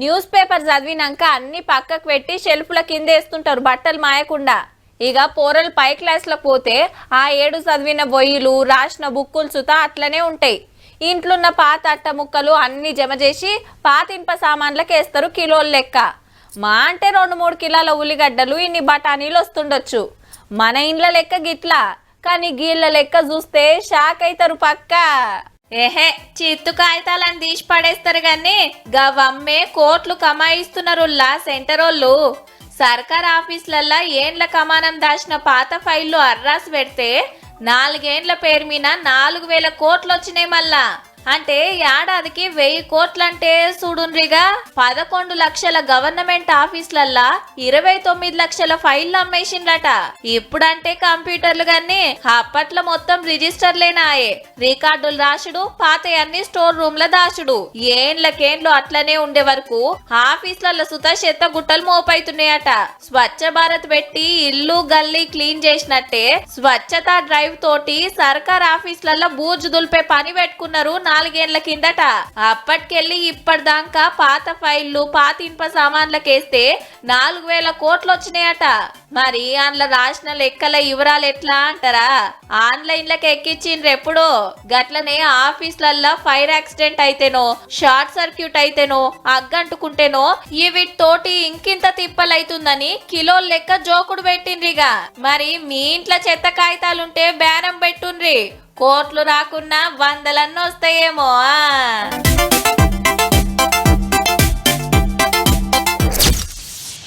News paper చదివినాక అన్ని పక్కకు పెట్టి షెల్ఫ్ల కింద వేస్తుంటారు బట్టలు మాయకుండా. ఇక పోరలు పై క్లాస్లో పోతే ఆ ఏడు చదివిన బొయ్యిలు రాసిన బుక్కులు సుతా అట్లనే ఉంటాయి. ఇంట్లున్న పాత అట్ట ముక్కలు అన్ని జమ చేసి పాత ఇనుప సామాన్లకు వేస్తారు కిలోల లెక్క. మా అంటే రెండు మూడు కిలోల ఉల్లిగడ్డలు ఇన్ని బఠానీలు వస్తుండొచ్చు. మన ఇండ్ల లెక్క గిట్లా. కానీ గీళ్ళ లెక్క చూస్తే షాక్ అవుతారు పక్కా. ఏహే చిత్తు కాగితాలను తీసి పడేస్తారు గాని గవమ్మే కోట్లు కమాయిస్తున్నారుల్లా సెంటరోళ్ళు. సర్కార్ ఆఫీసులల్లా ఏండ్ల కమానం దాచిన పాత ఫైళ్ళు అర్రాసి పెడితే నాలుగేండ్ల పేరు మీద నాలుగు వేల కోట్లు వచ్చినాయి మళ్ళా. అంటే ఏడాదికి వెయ్యి కోట్లంటే చూడుండ్రిగా. పదకొండు లక్షల గవర్నమెంట్ ఆఫీసులల్లా ఇరవై తొమ్మిది లక్షల ఫైల్ అమ్మేసిండ్లట ఇప్పుడంటే కంప్యూటర్లు గాని అప్పట్లో మొత్తం రిజిస్టర్లేనాయే రికార్డులు రాసుడు పాత అన్ని స్టోర్ రూమ్లో దాచుడు ఏండ్లకేండ్లు అట్లనే ఉండే వరకు ఆఫీసులలో సుత చెత్త గుట్టలు మోపైతున్నాయట. స్వచ్ఛ భారత్ పెట్టి ఇల్లు గల్లీ క్లీన్ చేసినట్టే స్వచ్ఛతా డ్రైవ్ తోటి సర్కార్ ఆఫీసులలో బూజు దులిపే పని పెట్టుకున్నారు నాలుగేళ్ళ కిందట. అప్పటికెళ్ళి ఇప్పటిదాకా పాత ఫైళ్ళు పాత ఇనుప సామాన్లకేస్తే నాలుగు వేల కోట్లు వచ్చినాయట మరి అందులో రాసిన లెక్కల వివరాలు ఎట్లా అంటారా? ఆన్లైన్లకు ఎక్కించిండ్రు ఎప్పుడో. గట్లనే ఆఫీసులల్లో ఫైర్ యాక్సిడెంట్ అయితేనో షార్ట్ సర్క్యూట్ అయితేనో అగ్గంటుకుంటేనో ఈ వీటితోటి ఇంకింత తిప్పలైతుందని కిలో లెక్క జోకుడు పెట్టిండ్రిగా మరి మీ ఇంట్లో చెత్త కాగితాలుంటే బేరం పెట్టుండ్రి కోట్లు రాకున్నా వందలన్నీ వస్తాయేమో